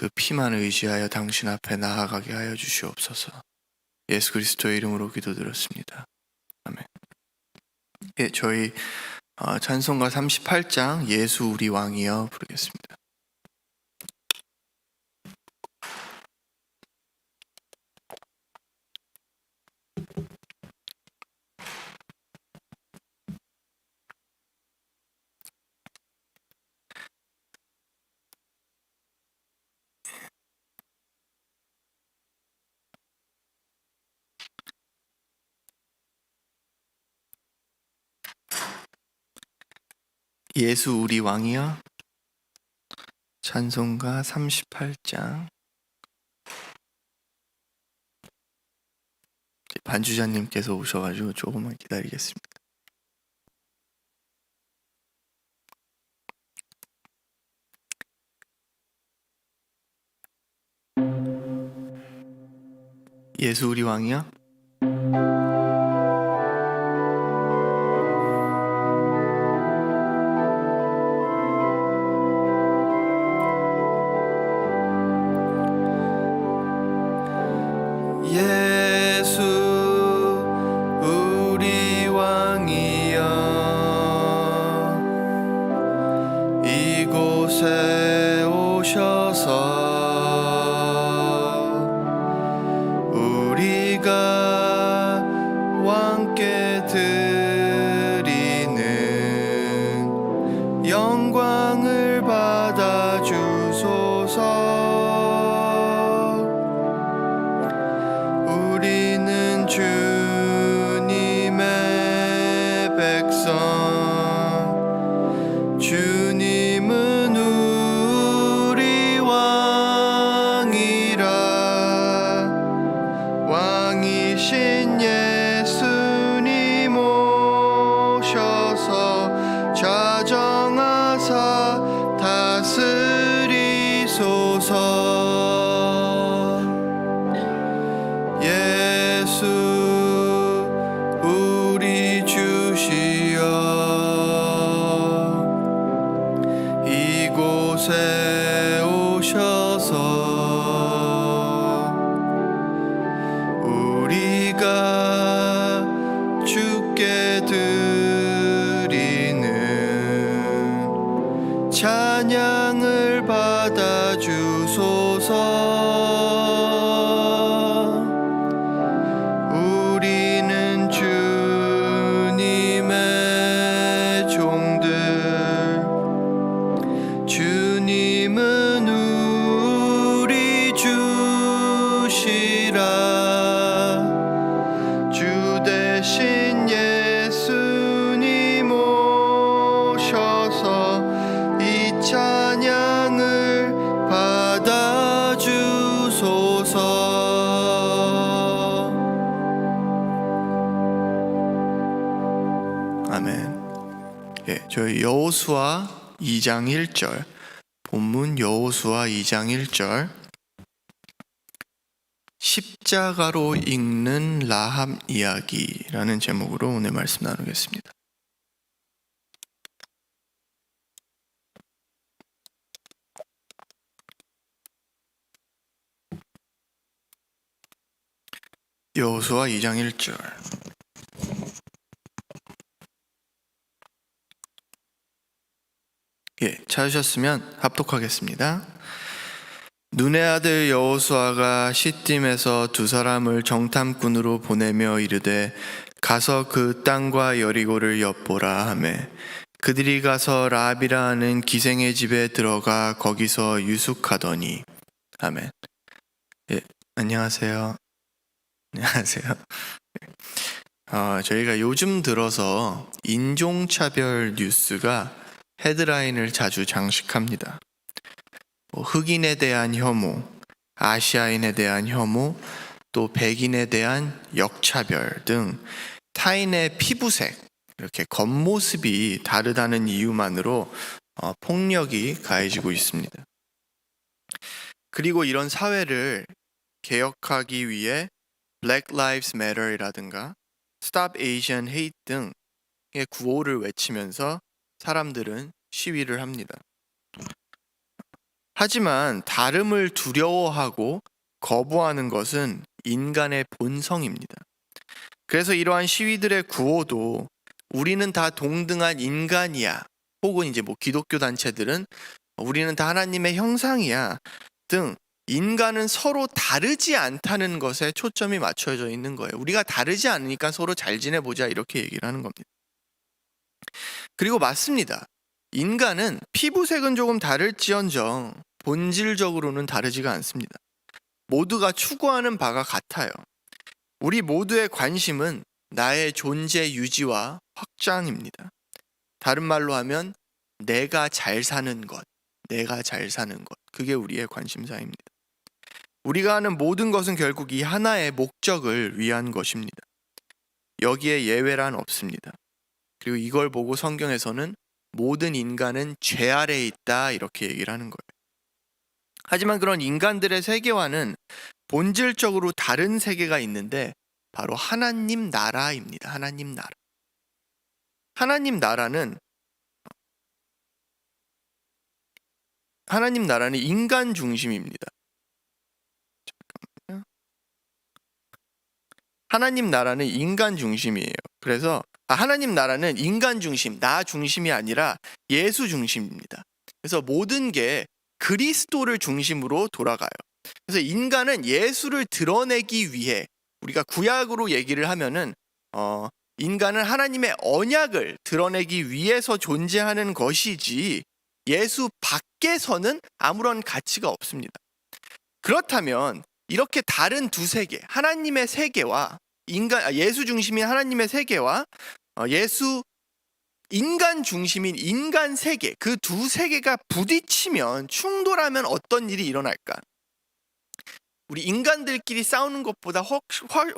그 피만 의지하여 당신 앞에 나아가게 하여 주시옵소서. 예수 그리스도의 이름으로 기도드렸습니다. 아멘. 예, 저희 어, 찬송가 38장 예수 우리 왕이여 부르겠습니다. 예수 우리 왕이여. 찬송가 38장. 반주자님께서 오셔가지고 조금만 기다리겠습니다. 예수 우리 왕이여 주께 드 여호수아 2장 1절 본문 여호수아 2장 1절 십자가로 읽는 라합 이야기라는 제목으로 오늘 말씀 나누겠습니다. 여호수아 2장 1절 예, 찾으셨으면 합독하겠습니다. 눈의 아들 여호수아가 시딤에서 두 사람을 정탐꾼으로 보내며 이르되 가서 그 땅과 여리고를 엿보라 하매 그들이 가서 라비라 하는 기생의 집에 들어가 거기서 유숙하더니 아멘. 예, 안녕하세요. 안녕하세요. 어, 저희가 요즘 들어서 인종차별 뉴스가 헤드라인을 자주 장식합니다. 뭐 흑인에 대한 혐오, 아시아인에 대한 혐오, 또 백인에 대한 역차별 등 타인의 피부색, 이렇게 겉모습이 다르다는 이유만으로 어, 폭력이 가해지고 있습니다. 그리고 이런 사회를 개혁하기 위해 Black Lives Matter이라든가 Stop Asian Hate 등의 구호를 외치면서 사람들은 시위를 합니다. 하지만 다름을 두려워하고 거부하는 것은 인간의 본성입니다. 그래서 이러한 시위들의 구호도 우리는 다 동등한 인간이야. 혹은 이제 뭐 기독교 단체들은 우리는 다 하나님의 형상이야. 등 인간은 서로 다르지 않다는 것에 초점이 맞춰져 있는 거예요. 우리가 다르지 않으니까 서로 잘 지내보자 이렇게 얘기를 하는 겁니다. 그리고 맞습니다. 인간은 피부색은 조금 다를지언정 본질적으로는 다르지가 않습니다. 모두가 추구하는 바가 같아요. 우리 모두의 관심은 나의 존재 유지와 확장입니다. 다른 말로 하면 내가 잘 사는 것, 내가 잘 사는 것. 그게 우리의 관심사입니다. 우리가 하는 모든 것은 결국 이 하나의 목적을 위한 것입니다. 여기에 예외란 없습니다. 그리고 이걸 보고 성경에서는 모든 인간은 죄 아래에 있다 이렇게 얘기를 하는 거예요. 하지만 그런 인간들의 세계와는 본질적으로 다른 세계가 있는데 바로 하나님 나라입니다. 하나님 나라. 하나님 나라는 하나님 나라는 인간 중심입니다. 하나님 나라는 인간 중심이에요. 그래서 아, 하나님 나라는 인간 중심, 나 중심이 아니라 예수 중심입니다. 그래서 모든 게 그리스도를 중심으로 돌아가요. 그래서 인간은 예수를 드러내기 위해 우리가 구약으로 얘기를 하면은 어, 인간은 하나님의 언약을 드러내기 위해서 존재하는 것이지 예수 밖에서는 아무런 가치가 없습니다. 그렇다면 이렇게 다른 두 세계, 하나님의 세계와 인간 아, 예수 중심인 하나님의 세계와 어, 예수 인간 중심인 인간 세계 그 두 세계가 부딪히면 충돌하면 어떤 일이 일어날까? 우리 인간들끼리 싸우는 것보다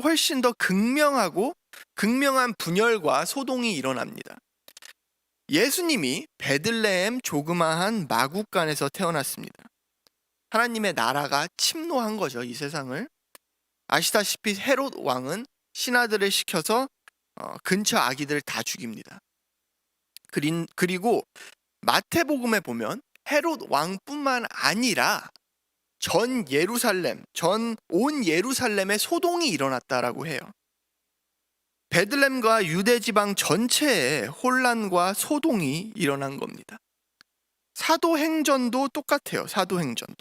훨씬 더 극명하고 극명한 분열과 소동이 일어납니다. 예수님이 베들레헴 조그마한 마국간에서 태어났습니다. 하나님의 나라가 침노한 거죠, 이 세상을. 아시다시피 헤롯 왕은 신하들을 시켜서 어, 근처 아기들을 다 죽입니다. 그리고 마태복음에 보면 헤롯 왕뿐만 아니라 전 예루살렘, 전 온 예루살렘에 소동이 일어났다라고 해요. 베들렘과 유대 지방 전체에 혼란과 소동이 일어난 겁니다. 사도행전도 똑같아요. 사도행전도.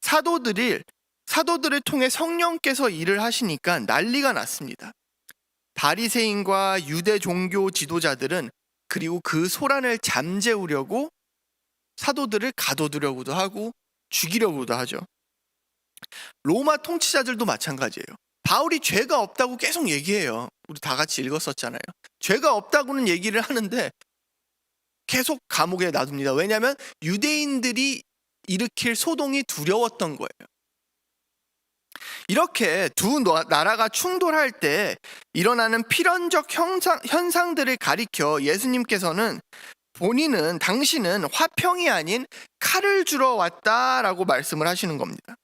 사도들이 사도들을 통해 성령께서 일을 하시니까 난리가 났습니다. 바리새인과 유대 종교 지도자들은 그리고 그 소란을 잠재우려고 사도들을 가둬두려고도 하고 죽이려고도 하죠. 로마 통치자들도 마찬가지예요. 바울이 죄가 없다고 계속 얘기해요. 우리 다 같이 읽었었잖아요. 죄가 없다고는 얘기를 하는데 계속 감옥에 놔둡니다. 왜냐하면 유대인들이 일으킬 소동이 두려웠던 거예요. 이렇게 두 나- 나라가 충돌할 때 일어나는 필연적 현상, 현상들을 가리켜 예수님께서는 본인은 당신은 화평이 아닌 칼을 주러 왔다라고 말씀을 하시는 겁니다.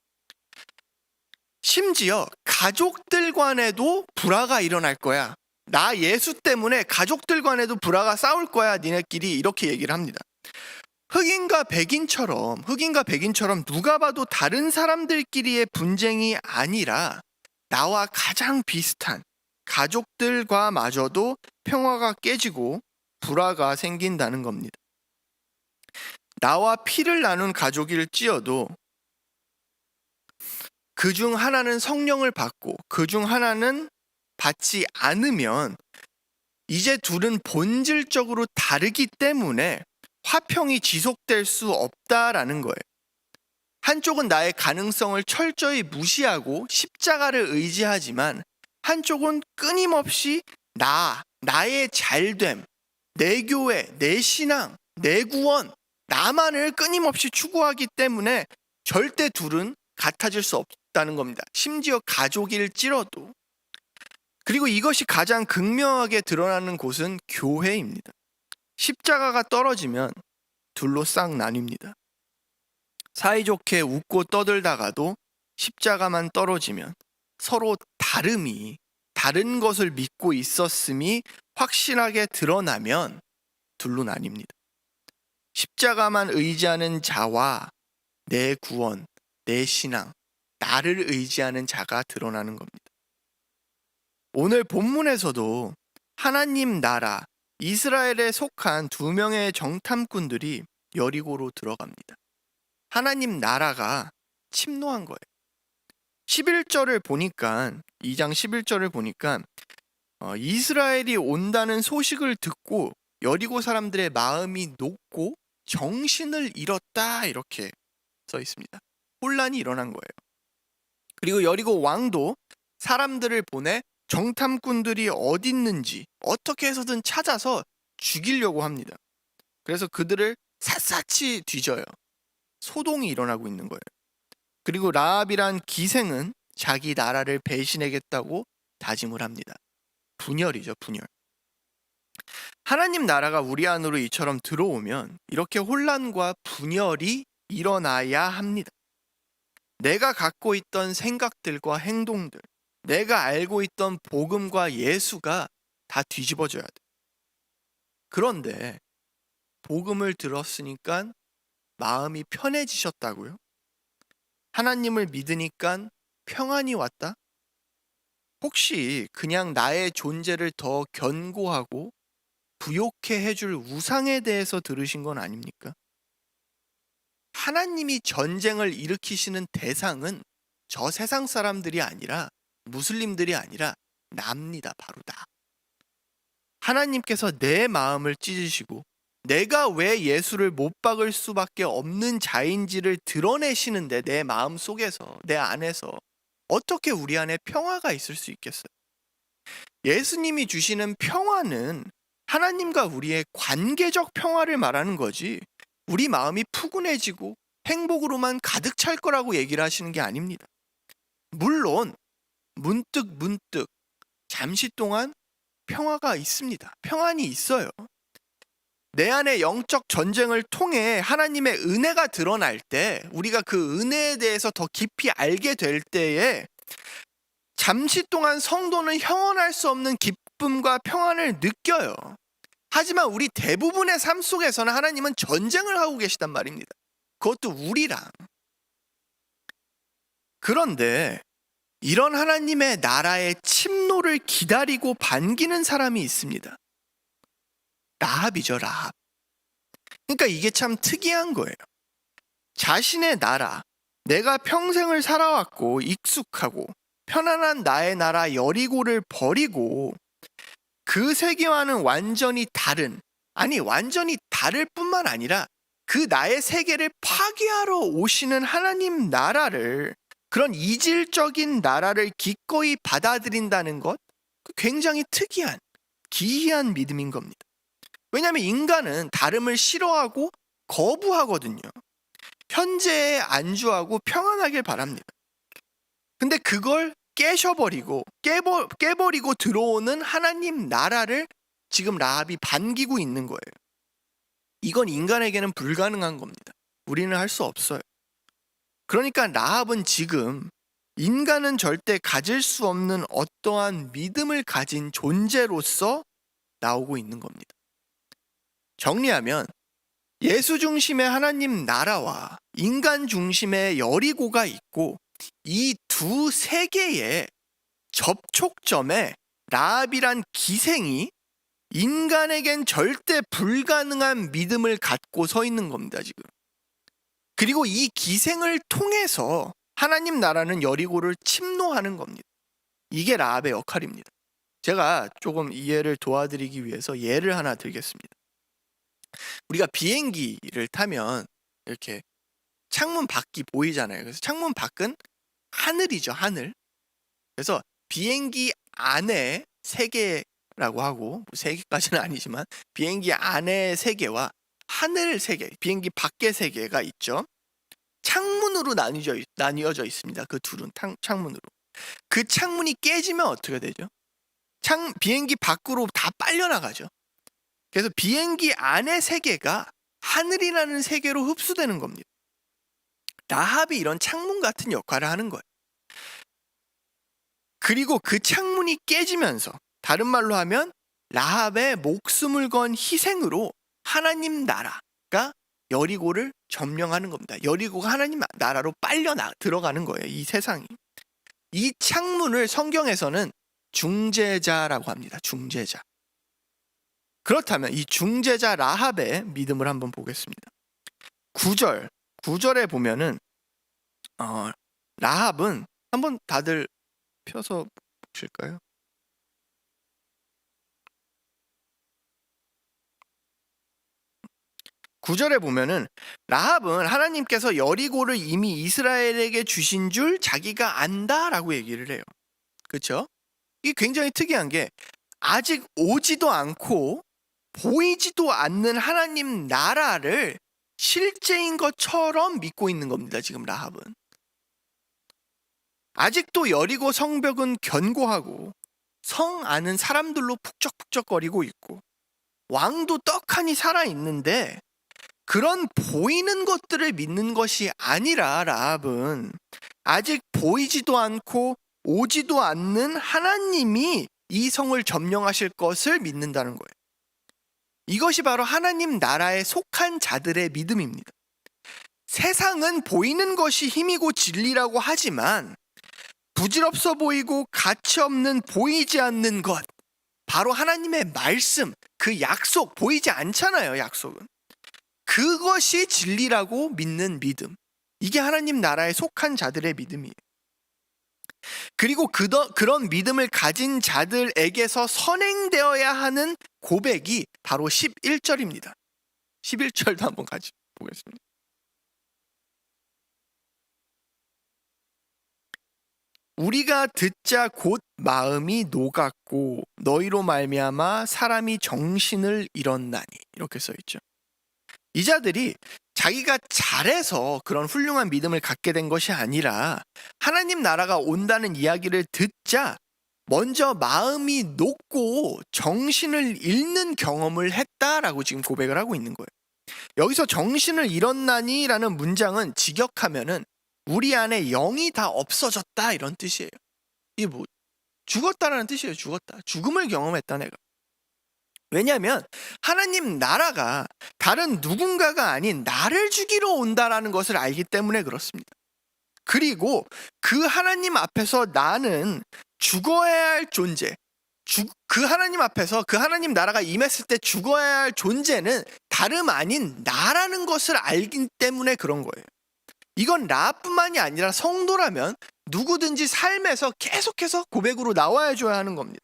심지어 가족들 간에도 불화가 일어날 거야. 나 예수 때문에 가족들 간에도 불화가 싸울 거야. 니네끼리 이렇게 얘기를 합니다. 흑인과 백인처럼 흑인과 백인처럼 누가 봐도 다른 사람들끼리의 분쟁이 아니라 나와 가장 비슷한 가족들과 마저도 평화가 깨지고 불화가 생긴다는 겁니다. 나와 피를 나눈 가족일지어도 그 중 하나는 성령을 받고 그 중 하나는 받지 않으면 이제 둘은 본질적으로 다르기 때문에 화평이 지속될 수 없다라는 거예요. 한쪽은 나의 가능성을 철저히 무시하고 십자가를 의지하지만 한쪽은 끊임없이 나, 나의 잘됨, 내 교회, 내 신앙, 내 구원, 나만을 끊임없이 추구하기 때문에 절대 둘은 같아질 수 없다는 겁니다. 심지어 가족일지라도. 그리고 이것이 가장 극명하게 드러나는 곳은 교회입니다. 십자가가 떨어지면 둘로 싹 나뉩니다. 사이좋게 웃고 떠들다가도 십자가만 떨어지면 서로 다름이 다른 것을 믿고 있었음이 확실하게 드러나면 둘로 나뉩니다. 십자가만 의지하는 자와 내 구원, 내 신앙, 나를 의지하는 자가 드러나는 겁니다. 오늘 본문에서도 하나님 나라, 이스라엘에 속한 두 명의 정탐꾼들이 여리고로 들어갑니다. 하나님 나라가 침노한 거예요. 11절을 보니까 2장 11절을 보니까 어, 이스라엘이 온다는 소식을 듣고 여리고 사람들의 마음이 녹고 정신을 잃었다 이렇게 써 있습니다. 혼란이 일어난 거예요. 그리고 여리고 왕도 사람들을 보내 정탐꾼들이 어디 있는지 어떻게 해서든 찾아서 죽이려고 합니다. 그래서 그들을 샅샅이 뒤져요. 소동이 일어나고 있는 거예요. 그리고 라합이란 기생은 자기 나라를 배신하겠다고 다짐을 합니다. 분열이죠, 분열. 하나님 나라가 우리 안으로 이처럼 들어오면 이렇게 혼란과 분열이 일어나야 합니다. 내가 갖고 있던 생각들과 행동들, 내가 알고 있던 복음과 예수가 다 뒤집어져야 돼. 그런데 복음을 들었으니까 마음이 편해지셨다고요? 하나님을 믿으니까 평안이 왔다? 혹시 그냥 나의 존재를 더 견고하고 부욕해 해줄 우상에 대해서 들으신 건 아닙니까? 하나님이 전쟁을 일으키시는 대상은 저 세상 사람들이 아니라 무슬림들이 아니라 납니다. 바로 나. 하나님께서 내 마음을 찢으시고 내가 왜 예수를 못 박을 수밖에 없는 자인지를 드러내시는데 내 마음 속에서 내 안에서 어떻게 우리 안에 평화가 있을 수 있겠어요? 예수님이 주시는 평화는 하나님과 우리의 관계적 평화를 말하는 거지 우리 마음이 푸근해지고 행복으로만 가득 찰 거라고 얘기를 하시는 게 아닙니다. 물론 문득 문득 잠시 동안 평화가 있습니다. 평안이 있어요. 내 안에 영적 전쟁을 통해 하나님의 은혜가 드러날 때 우리가 그 은혜에 대해서 더 깊이 알게 될 때에 잠시 동안 성도는 형언할 수 없는 기쁨과 평안을 느껴요. 하지만 우리 대부분의 삶 속에서는 하나님은 전쟁을 하고 계시단 말입니다. 그것도 우리랑. 그런데 이런 하나님의 나라의 침노를 기다리고 반기는 사람이 있습니다. 라합이죠, 라합. 그러니까 이게 참 특이한 거예요. 자신의 나라, 내가 평생을 살아왔고 익숙하고 편안한 나의 나라 여리고를 버리고 그 세계와는 완전히 다른, 아니, 완전히 다를 뿐만 아니라 그 나의 세계를 파괴하러 오시는 하나님 나라를 그런 이질적인 나라를 기꺼이 받아들인다는 것그 굉장히 특이한 기이한 믿음인 겁니다. 왜냐하면 인간은 다름을 싫어하고 거부하거든요. 현재에 안주하고 평안하길 바랍니다. 근데 그걸 깨셔버리고 깨버, 깨버리고 들어오는 하나님 나라를 지금 라합이 반기고 있는 거예요. 이건 인간에게는 불가능한 겁니다. 우리는 할 수 없어요. 그러니까 라합은 지금 인간은 절대 가질 수 없는 어떠한 믿음을 가진 존재로서 나오고 있는 겁니다. 정리하면 예수 중심의 하나님 나라와 인간 중심의 여리고가 있고 이 두 세계의 접촉점에 라합이란 기생이 인간에겐 절대 불가능한 믿음을 갖고 서 있는 겁니다, 지금. 그리고 이 기생을 통해서 하나님 나라는 여리고를 침노하는 겁니다. 이게 라합의 역할입니다. 제가 조금 이해를 도와드리기 위해서 예를 하나 들겠습니다. 우리가 비행기를 타면 이렇게 창문 밖이 보이잖아요. 그래서 창문 밖은 하늘이죠, 하늘. 그래서 비행기 안에 세계라고 하고 뭐 세계까지는 아니지만 비행기 안의 세계와 하늘 세계, 비행기 밖의 세계가 있죠. 창문으로 나뉘어져, 나뉘어져 있습니다. 그 둘은 탕, 창문으로. 그 창문이 깨지면 어떻게 되죠? 창, 비행기 밖으로 다 빨려 나가죠. 그래서 비행기 안의 세계가 하늘이라는 세계로 흡수되는 겁니다. 라합이 이런 창문 같은 역할을 하는 거예요. 그리고 그 창문이 깨지면서 다른 말로 하면 라합의 목숨을 건 희생으로 하나님 나라가 여리고를 점령하는 겁니다. 여리고가 하나님 나라로 빨려 나, 들어가는 거예요. 이 세상이. 이 창문을 성경에서는 중재자라고 합니다. 중재자. 그렇다면 이 중재자 라합의 믿음을 한번 보겠습니다. 9절, 9절에 보면은 어, 라합은 한번 다들 펴서 보실까요? 구절에 보면은 라합은 하나님께서 여리고를 이미 이스라엘에게 주신 줄 자기가 안다라고 얘기를 해요. 그렇죠? 이게 굉장히 특이한 게 아직 오지도 않고 보이지도 않는 하나님 나라를 실제인 것처럼 믿고 있는 겁니다. 지금 라합은. 아직도 여리고 성벽은 견고하고 성 안은 사람들로 북적북적거리고 있고 왕도 떡하니 살아 있는데 그런 보이는 것들을 믿는 것이 아니라 라합은 아직 보이지도 않고 오지도 않는 하나님이 이 성을 점령하실 것을 믿는다는 거예요. 이것이 바로 하나님 나라에 속한 자들의 믿음입니다. 세상은 보이는 것이 힘이고 진리라고 하지만 부질없어 보이고 가치 없는 보이지 않는 것 바로 하나님의 말씀 그 약속 보이지 않잖아요 약속은 그것이 진리라고 믿는 믿음. 이게 하나님 나라에 속한 자들의 믿음이에요. 그리고 그더, 그런 믿음을 가진 자들에게서 선행되어야 하는 고백이 바로 11절입니다. 11절도 한번 같이 보겠습니다. 우리가 듣자 곧 마음이 녹았고 너희로 말미암아 사람이 정신을 잃었나니. 이렇게 써 있죠. 이 자들이 자기가 잘해서 그런 훌륭한 믿음을 갖게 된 것이 아니라 하나님 나라가 온다는 이야기를 듣자 먼저 마음이 녹고 정신을 잃는 경험을 했다라고 지금 고백을 하고 있는 거예요. 여기서 정신을 잃었나니라는 문장은 직역하면은 우리 안에 영이 다 없어졌다 이런 뜻이에요. 이게 뭐 죽었다라는 뜻이에요. 죽었다. 죽음을 경험했다 내가. 왜냐하면 하나님 나라가 다른 누군가가 아닌 나를 죽이러 온다라는 것을 알기 때문에 그렇습니다. 그리고 그 하나님 앞에서 나는 죽어야 할 존재, 죽, 그 하나님 앞에서 그 하나님 나라가 임했을 때 죽어야 할 존재는 다름 아닌 나라는 것을 알기 때문에 그런 거예요. 이건 라뿐만이 아니라 성도라면 누구든지 삶에서 계속해서 고백으로 나와야 줘야 하는 겁니다.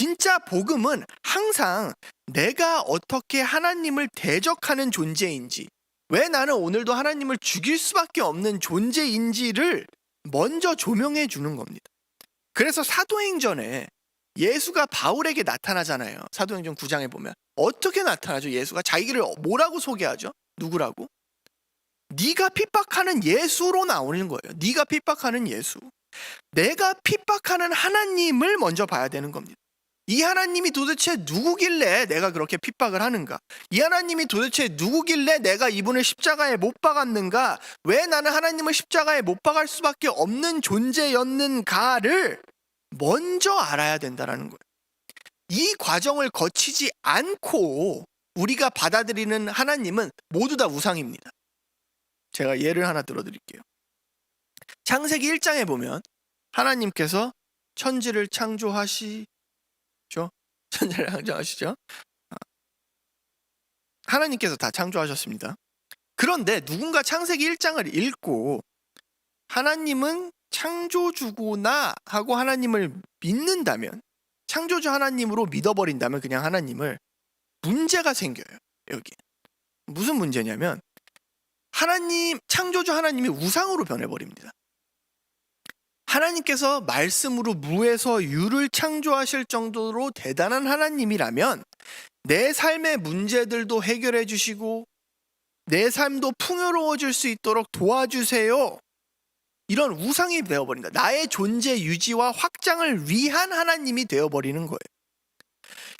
진짜 복음은 항상 내가 어떻게 하나님을 대적하는 존재인지, 왜 나는 오늘도 하나님을 죽일 수밖에 없는 존재인지를 먼저 조명해 주는 겁니다. 그래서 사도행전에 예수가 바울에게 나타나잖아요. 사도행전 9장에 보면 어떻게 나타나죠? 예수가 자기를 뭐라고 소개하죠? 누구라고? 네가 핍박하는 예수로 나오는 거예요. 네가 핍박하는 예수. 내가 핍박하는 하나님을 먼저 봐야 되는 겁니다. 이 하나님이 도대체 누구길래 내가 그렇게 핍박을 하는가? 이 하나님이 도대체 누구길래 내가 이분을 십자가에 못 박았는가? 왜 나는 하나님을 십자가에 못 박을 수밖에 없는 존재였는가를 먼저 알아야 된다라는 거예요. 이 과정을 거치지 않고 우리가 받아들이는 하나님은 모두 다 우상입니다. 제가 예를 하나 들어드릴게요. 창세기 1장에 보면 하나님께서 천지를 창조하시 죠. 천지를 창조하시죠. 아. 하나님께서 다 창조하셨습니다. 그런데 누군가 창세기 1장을 읽고 하나님은 창조주구나 하고 하나님을 믿는다면 창조주 하나님으로 믿어버린다면 그냥 하나님을 문제가 생겨요. 여기 무슨 문제냐면 하나님 창조주 하나님이 우상으로 변해버립니다. 하나님께서 말씀으로 무에서 유를 창조하실 정도로 대단한 하나님이라면 내 삶의 문제들도 해결해 주시고 내 삶도 풍요로워질 수 있도록 도와주세요. 이런 우상이 되어버린다. 나의 존재 유지와 확장을 위한 하나님이 되어버리는 거예요.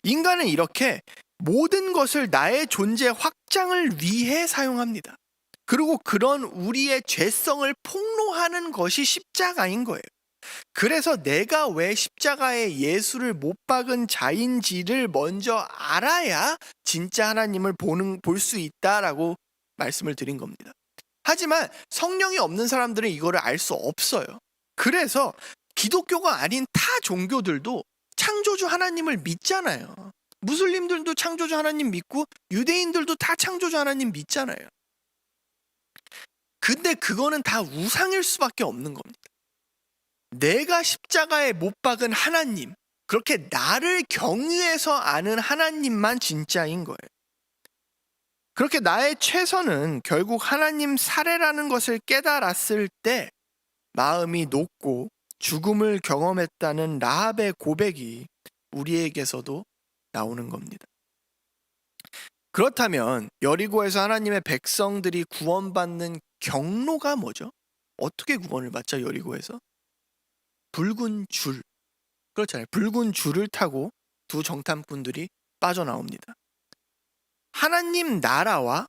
인간은 이렇게 모든 것을 나의 존재 확장을 위해 사용합니다. 그리고 그런 우리의 죄성을 폭로하는 것이 십자가인 거예요. 그래서 내가 왜 십자가에 예수를 못 박은 자인지를 먼저 알아야 진짜 하나님을 보는 볼 수 있다라고 말씀을 드린 겁니다. 하지만 성령이 없는 사람들은 이거를 알 수 없어요. 그래서 기독교가 아닌 타 종교들도 창조주 하나님을 믿잖아요. 무슬림들도 창조주 하나님 믿고 유대인들도 다 창조주 하나님 믿잖아요. 근데 그거는 다 우상일 수밖에 없는 겁니다. 내가 십자가에 못 박은 하나님, 그렇게 나를 경유해서 아는 하나님만 진짜인 거예요. 그렇게 나의 최선은 결국 하나님 사례라는 것을 깨달았을 때 마음이 녹고 죽음을 경험했다는 라합의 고백이 우리에게서도 나오는 겁니다. 그렇다면 여리고에서 하나님의 백성들이 구원받는 경로가 뭐죠? 어떻게 구원을 받죠? 여리고에서 붉은 줄 그렇잖아요. 붉은 줄을 타고 두 정탐꾼들이 빠져나옵니다. 하나님 나라와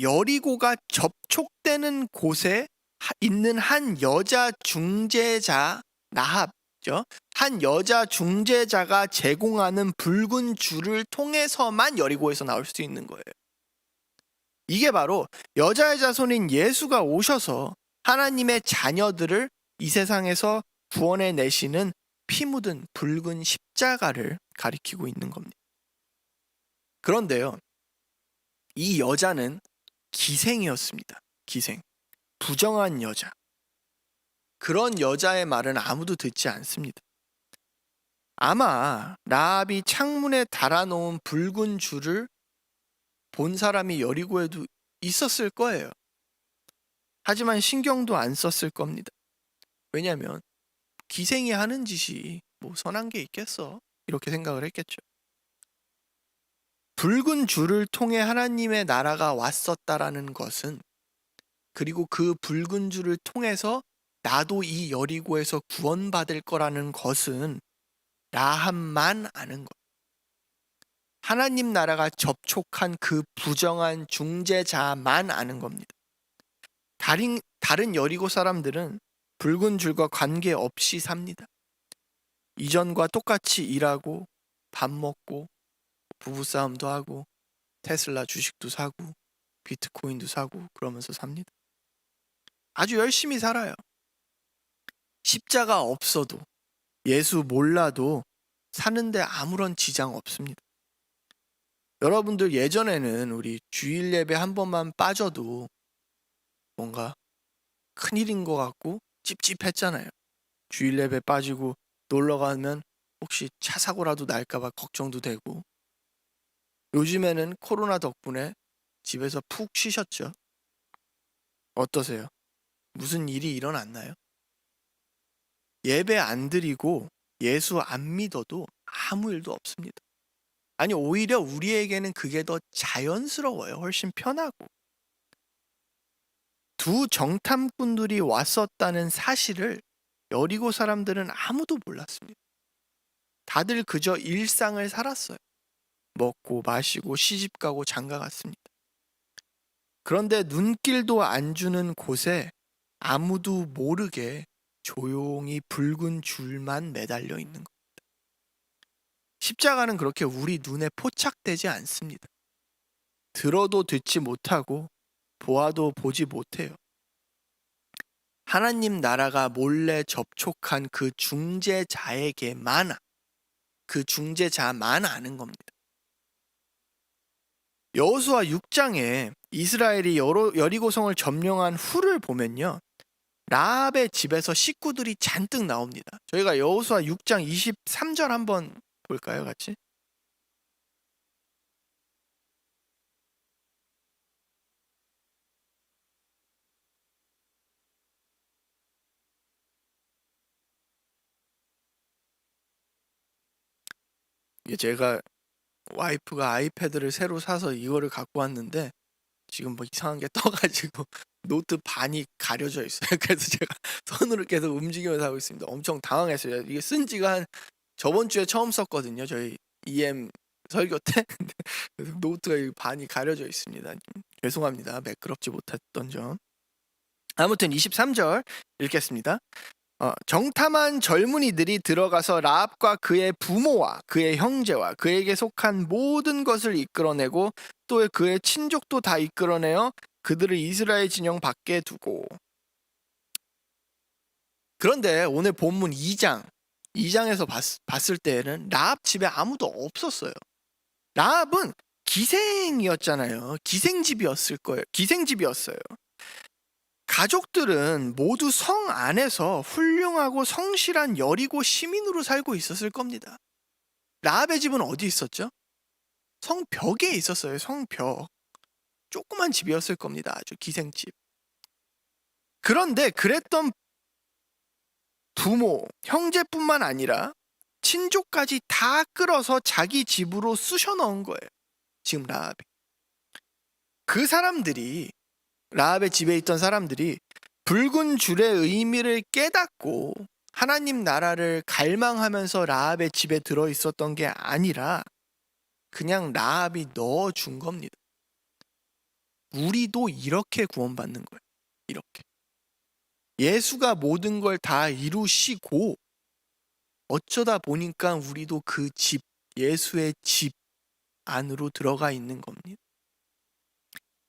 여리고가 접촉되는 곳에 하- 있는 한 여자 중재자 나합죠. 한 여자 중재자가 제공하는 붉은 줄을 통해서만 여리고에서 나올 수 있는 거예요. 이게 바로 여자의 자손인 예수가 오셔서 하나님의 자녀들을 이 세상에서 구원해 내시는 피 묻은 붉은 십자가를 가리키고 있는 겁니다. 그런데요, 이 여자는 기생이었습니다. 기생. 부정한 여자. 그런 여자의 말은 아무도 듣지 않습니다. 아마 라합이 창문에 달아놓은 붉은 줄을 본 사람이 여리고에도 있었을 거예요. 하지만 신경도 안 썼을 겁니다. 왜냐하면 기생이 하는 짓이 뭐 선한 게 있겠어 이렇게 생각을 했겠죠. 붉은 줄을 통해 하나님의 나라가 왔었다라는 것은 그리고 그 붉은 줄을 통해서 나도 이 여리고에서 구원받을 거라는 것은 라함만 아는 것. 하나님 나라가 접촉한 그 부정한 중재자만 아는 겁니다. 다른 다른 여리고 사람들은 붉은 줄과 관계없이 삽니다. 이전과 똑같이 일하고 밥 먹고 부부싸움도 하고 테슬라 주식도 사고 비트코인도 사고 그러면서 삽니다. 아주 열심히 살아요. 십자가 없어도 예수 몰라도 사는데 아무런 지장 없습니다. 여러분들 예전에는 우리 주일 예배 한 번만 빠져도 뭔가 큰일인 것 같고 찝찝했잖아요. 주일 예배 빠지고 놀러 가면 혹시 차 사고라도 날까봐 걱정도 되고 요즘에는 코로나 덕분에 집에서 푹 쉬셨죠? 어떠세요? 무슨 일이 일어났나요? 예배 안 드리고 예수 안 믿어도 아무 일도 없습니다. 아니, 오히려 우리에게는 그게 더 자연스러워요. 훨씬 편하고. 두 정탐꾼들이 왔었다는 사실을 여리고 사람들은 아무도 몰랐습니다. 다들 그저 일상을 살았어요. 먹고 마시고 시집 가고 장가 갔습니다. 그런데 눈길도 안 주는 곳에 아무도 모르게 조용히 붉은 줄만 매달려 있는 겁니다. 십자가는 그렇게 우리 눈에 포착되지 않습니다. 들어도 듣지 못하고 보아도 보지 못해요. 하나님 나라가 몰래 접촉한 그 중재자에게만 그 중재자만 아는 겁니다. 여호수아 6장에 이스라엘이 여리고성을 점령한 후를 보면요. 라합의 집에서 식구들이 잔뜩 나옵니다. 저희가 여호수아 6장 23절 한번 볼까요, 같이? 제가 와이프가 아이패드를 새로 사서 이거를 갖고 왔는데 지금 뭐 이상한 게 떠가지고 노트 반이 가려져 있어요. 그래서 제가 손으로 계속 움직이면서 하고 있습니다. 엄청 당황했어요. 이게 쓴 지가 한 저번 주에 처음 썼거든요. 저희 EM 설교 때 노트가 이 반이 가려져 있습니다. 좀 죄송합니다. 매끄럽지 못했던 점. 아무튼 23절 읽겠습니다. 어, 정탐한 젊은이들이 들어가서 라합과 그의 부모와 그의 형제와 그에게 속한 모든 것을 이끌어내고 또 그의 친족도 다 이끌어내어 그들을 이스라엘 진영 밖에 두고 그런데 오늘 본문 2장 2장에서 봤, 봤을 때는 라합 집에 아무도 없었어요. 라합은 기생이었잖아요. 기생집이었을 거예요. 기생집이었어요. 가족들은 모두 성 안에서 훌륭하고 성실한 여리고 시민으로 살고 있었을 겁니다. 라합의 집은 어디 있었죠? 성 벽에 있었어요. 성 벽. 조그만 집이었을 겁니다. 아주 기생집. 그런데 그랬던 부모, 형제뿐만 아니라 친족까지 다 끌어서 자기 집으로 쑤셔 넣은 거예요. 지금 라합이. 그 사람들이 라합의 집에 있던 사람들이 붉은 줄의 의미를 깨닫고 하나님 나라를 갈망하면서 라합의 집에 들어 있었던 게 아니라 그냥 라합이 넣어 준 겁니다. 우리도 이렇게 구원받는 거예요. 이렇게. 예수가 모든 걸 다 이루시고 어쩌다 보니까 우리도 그 집, 예수의 집 안으로 들어가 있는 겁니다.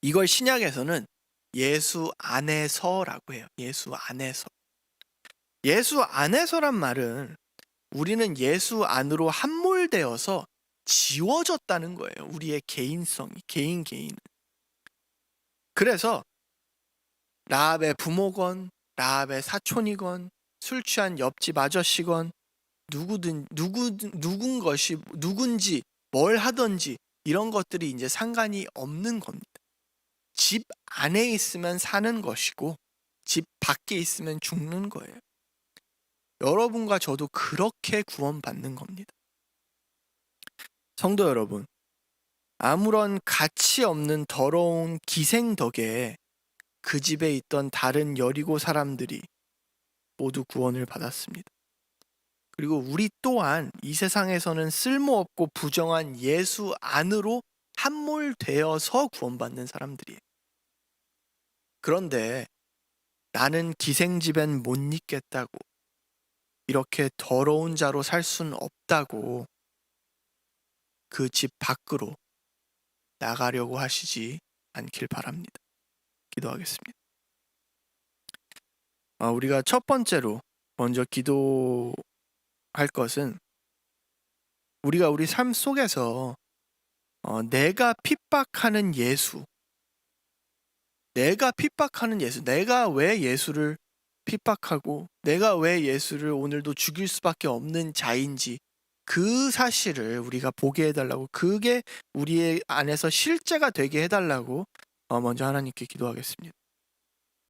이걸 신약에서는 예수 안에서라고 해요. 예수 안에서. 예수 안에서란 말은 우리는 예수 안으로 함몰되어서 지워졌다는 거예요. 우리의 개인성이, 개인 개인. 그래서 라합의 부모건, 라합의 사촌이건, 술 취한 옆집 아저씨건, 누구든 누구 누군 것이 누군지 뭘 하든지 이런 것들이 이제 상관이 없는 겁니다. 집 안에 있으면 사는 것이고 집 밖에 있으면 죽는 거예요. 여러분과 저도 그렇게 구원받는 겁니다. 성도 여러분, 아무런 가치 없는 더러운 기생 덕에 그 집에 있던 다른 여리고 사람들이 모두 구원을 받았습니다. 그리고 우리 또한 이 세상에서는 쓸모없고 부정한 예수 안으로 함몰되어서 구원받는 사람들이에요. 그런데 나는 기생집엔 못 있겠다고 이렇게 더러운 자로 살 순 없다고 그 집 밖으로 나가려고 하시지 않길 바랍니다. 기도하겠습니다. 아, 우리가 첫 번째로 먼저 기도할 것은 우리가 우리 삶 속에서 어, 내가 핍박하는 예수, 내가 핍박하는 예수, 내가 왜 예수를 핍박하고 내가 왜 예수를 오늘도 죽일 수밖에 없는 자인지 그 사실을 우리가 보게 해달라고 그게 우리의 안에서 실제가 되게 해달라고 어, 먼저 하나님께 기도하겠습니다.